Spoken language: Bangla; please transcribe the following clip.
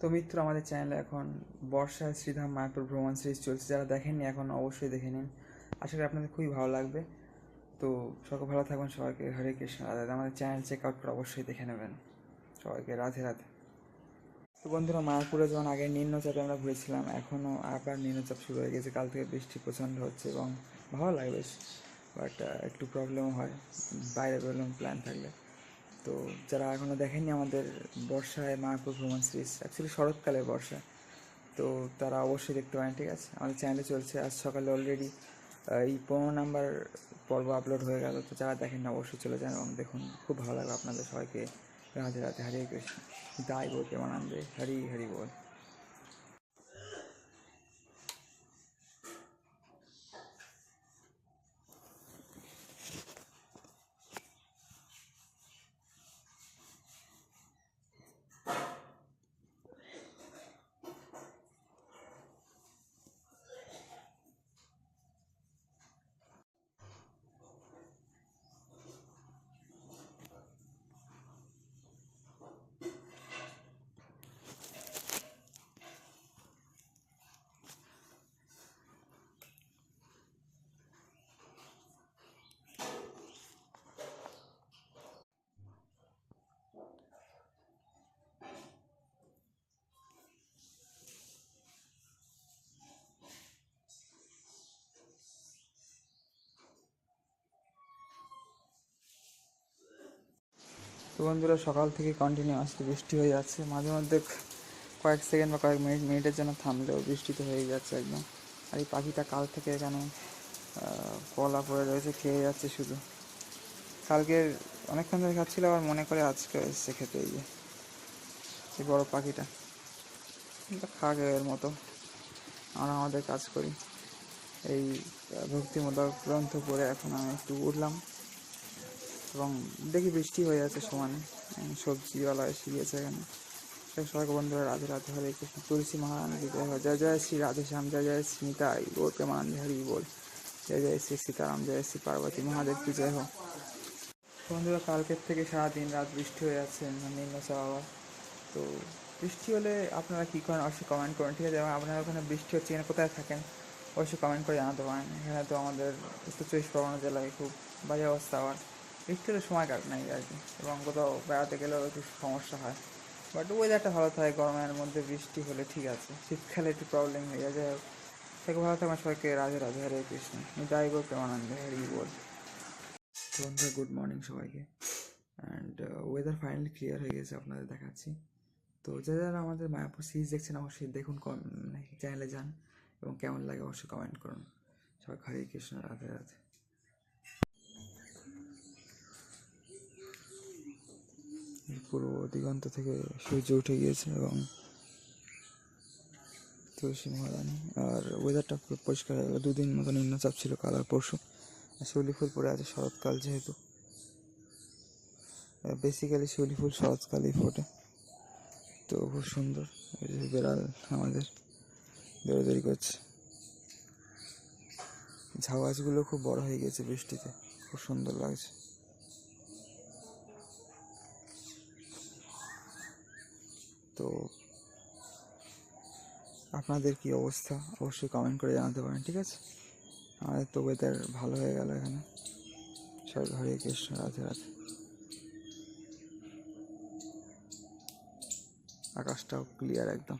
তো মিত্র, আমাদের চ্যানেলে এখন বর্ষায় শ্রীধাম, মায়াপুর ভ্রমণ সিরিজ চলছে। যারা দেখেননি এখন অবশ্যই দেখে নিন। আশা করি আপনাদের খুবই ভালো লাগবে। তো সকল ভালো থাকবেন সবাইকে হরে কৃষ্ণ, রাধে। আমাদের চ্যানেল চেক আউট করে অবশ্যই দেখে নেবেন। সবাইকে রাধে রাধে। তো বন্ধুরা, মায়াপুরে যখন আগে নিম্নচাপে আমরা ঘুরেছিলাম এখনও আবার নিম্নচাপ শুরু হয়ে গেছে। কাল থেকে বৃষ্টি প্রচণ্ড হচ্ছে এবং ভালো লাগে বেশ। বাট একটু প্রবলেমও হয়। বাইরে বেরোলাম প্ল্যান থাকলে। তো যারা এখনও দেখেনি আমাদের বর্ষায় মায়াপুর ভ্রমণ সিরিজ অ্যাকচুয়ালি শরৎকালের বর্ষা, তো তারা অবশ্যই দেখতে পারেন, ঠিক আছে? আমাদের চ্যানেলে চলছে, আজ সকালে অলরেডি এই পনেরো নাম্বার পর্ব আপলোড হয়ে গেল, তো যারা দেখেন না অবশ্যই চলে যান এবং দেখুন, খুব ভালো লাগবে আপনাদের সবাইকে। রাধে রাধে হারিয়ে কৃষ্ণ। দায় বলতে মানান্দে হরি হরি বল। তো বন্ধুরা সকাল থেকে আসতে বৃষ্টি হয়ে যাচ্ছে। মাঝে মধ্যে কয়েক সেকেন্ড বা কয়েক মিনিট মিনিটের জন্য থামলেও বৃষ্টি তো হয়ে যাচ্ছে একদম। আর এই পাখিটা কাল থেকে আহ, কলা পড়ে রয়েছে খেয়ে যাচ্ছে শুধু। কালকে অনেকক্ষণ ধরে খাচ্ছিল আবার মনে করে আজকে এসছে খেতে এই যে এই বড়ো পাখিটা। খাগে এর মতো। আমরা আমাদের কাজ করি। এই ভক্তিমূলক গ্রন্থ পড়ে এখন আমি একটু উঠলাম। এবং দেখি বৃষ্টি হয়ে যাচ্ছে সমানে। সবজিওয়ালা এসে গিয়েছে এখানে। সবাইকে বন্ধুরা রাধে রাধে হরে কৃষ্ণ। তুলসী মহারানী, জয়। জয় শ্রী রাধে শ্যাম, জয় জয় নিতাই গৌর প্রেমানন্দ হরি বল জয় জয় শ্রী সীতারাম, জয় শ্রী পার্বতী মহাদেব, কি জয় হোক। বন্ধুরা, কালকের থেকে সারাদিন রাত বৃষ্টি হয়ে যাচ্ছে নিম্নচাপ আবার তো বৃষ্টি হলে আপনারা কী করেন? অবশ্যই কমেন্ট করেন, ঠিক আছে? এবং আপনারা ওখানে বৃষ্টি হচ্ছে এখানে কোথায় থাকেন? অবশ্যই কমেন্ট করে জানাতে পারেন। এখানে তো আমাদের উত্তর চব্বিশ পরগনা জেলায় খুব বাজে অবস্থা আবার। হলে সময় কাটে নাই আর কি। এবং কোথাও বেড়াতে গেলেও একটু সমস্যা হয়। বাট ওয়েদারটা ভালো থাকে, গরমের মধ্যে বৃষ্টি হলে ঠিক আছে। শীতকালে একটু প্রবলেম হয়ে যায়। যাই হোক থেকে ভালো থাকবেন, সবাইকে রাধে রাধে, হরে কৃষ্ণ। জয় গো প্রেমানন্দে হরি বল। বন্ধুরা গুড মর্নিং সবাইকে। অ্যান্ড ওয়েদার ফাইনালি ক্লিয়ার হয়ে গেছে, আপনাদের দেখাচ্ছি। তো যারা যারা আমাদের মায়াপুর সিরিজ দেখছেন, অবশ্যই দেখুন চ্যানেলে যান। এবং কেমন লাগে, অবশ্যই কমেন্ট করুন। সবাই হরে কৃষ্ণ, রাধে রাধে। এই পুরো দিগন্ত থেকে সূর্য উঠে গিয়েছে এবং তুলসী মহারানী। আর ওয়েদারটা পুরো পরিষ্কার হয়ে গেলো। দুদিন মতো নিম্নচাপ ছিল কাল আর পরশু। শিউলি ফুল পড়ে আছে শরৎকাল যেহেতু। বেসিক্যালি শিউলি ফুল শরৎকালেই ফোটে। তো খুব সুন্দর। বেড়াল আমাদের দৌড়াদৌড়ি করছে। ঝাউ গাছগুলো খুব বড় হয়ে গেছে বৃষ্টিতে। খুব সুন্দর লাগছে। তো আপনাদের কি অবস্থা? অবশ্যই কমেন্ট করে জানাতে পারেন, ঠিক আছে? আমাদের তো ওয়েদার ভালো হয়ে গেল এখানে। সব হরে কৃষ্ণ রাধে রাধে আকাশটাও ক্লিয়ার একদম।